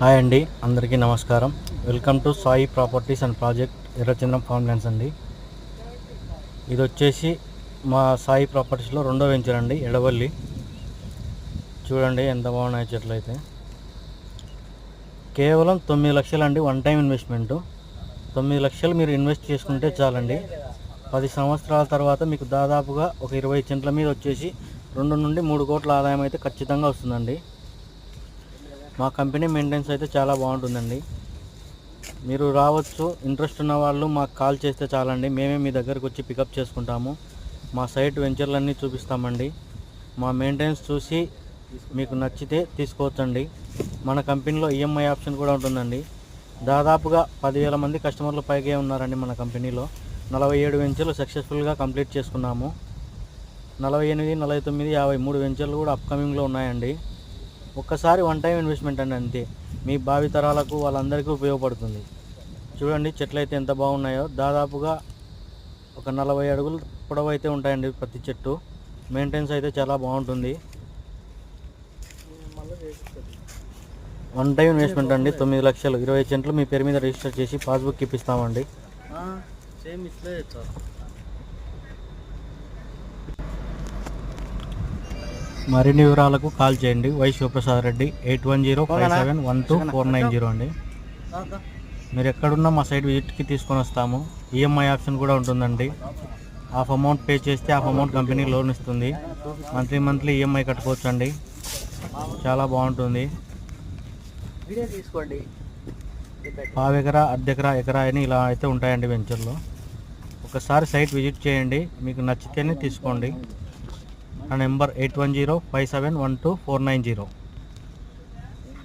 Hi అండి అందరికీ నమస్కారం. Welcome to Sai properties and project ఎర్రచంద్రం farm lands అండి. ఇది వచ్చేసి మా సాయి ప్రాపర్టీస్లో రెండో వెంచర్ అండి ఎడవల్లి. చూడండి ఎంత బాగున్నాయి చెట్లు అయితే. కేవలం తొమ్మిది లక్షలు అండి వన్ టైం ఇన్వెస్ట్మెంటు. తొమ్మిది లక్షలు మీరు ఇన్వెస్ట్ చేసుకుంటే చాలండి. పది సంవత్సరాల తర్వాత మీకు దాదాపుగా ఒక ఇరవై చెంట్ల మీద వచ్చేసి రెండు నుండి మూడు కోట్ల ఆదాయం అయితే ఖచ్చితంగా వస్తుందండి. మా కంపెనీ మెయింటెనెన్స్ అయితే చాలా బాగుంటుందండి. మీరు రావచ్చు ఇంట్రెస్ట్ ఉన్న వాళ్ళు మాకు కాల్ చేస్తే చాలండి. మేమే మీ దగ్గరకు వచ్చి పికప్ చేసుకుంటాము. మా సైట్ వెంచర్లన్నీ చూపిస్తామండి. మా మెయింటెనెన్స్ చూసి మీకు నచ్చితే తీసుకోవచ్చండి. మన కంపెనీలో ఈఎంఐ ఆప్షన్ కూడా ఉంటుందండి. దాదాపుగా పదివేల మంది కస్టమర్లు పైగే ఉన్నారండి మన కంపెనీలో. నలభై ఏడు వెంచర్లు సక్సెస్ఫుల్గా కంప్లీట్ చేసుకున్నాము. నలభై ఎనిమిది నలభై తొమ్మిది యాభై మూడు వెంచర్లు కూడా అప్కమింగ్లో ఉన్నాయండి. ఒక్కసారి వన్ టైం ఇన్వెస్ట్మెంట్ అండి అంతే. మీ భావితరాలకు వాళ్ళందరికీ ఉపయోగపడుతుంది. చూడండి చెట్లు అయితే ఎంత బాగున్నాయో. దాదాపుగా ఒక నలభై అడుగులు పొడవు అయితే ఉంటాయండి ప్రతి చెట్టు. మెయింటెనెన్స్ అయితే చాలా బాగుంటుంది. వన్ టైం ఇన్వెస్ట్మెంట్ అండి తొమ్మిది లక్షలు. ఇరవై చెంట్లు మీ పేరు మీద రిజిస్టర్ చేసి పాస్బుక్ ఇప్పిస్తామండి. సేమ్ ఇట్లే మరిన్ని వివరాలకు కాల్ చేయండి. Y Sivaprasad Reddy eight one zero five seven one two four nine zero అండి. మీరు ఎక్కడున్నా మా సైట్ విజిట్కి తీసుకొని వస్తాము. ఈఎంఐ ఆప్షన్ కూడా ఉంటుందండి. హాఫ్ అమౌంట్ పే చేస్తే హాఫ్ అమౌంట్ కంపెనీ లోన్ ఇస్తుంది. మంత్లీ మంత్లీ ఈఎంఐ కట్టుకోవచ్చు అండి చాలా బాగుంటుంది. పావు ఎకరా అర్ధెకరా ఎకరా అని ఇలా అయితే ఉంటాయండి వెంచర్లో. ఒకసారి సైట్ విజిట్ చేయండి. మీకు నచ్చితేనే తీసుకోండి. నా number eight one zero five seven one two four nine zero.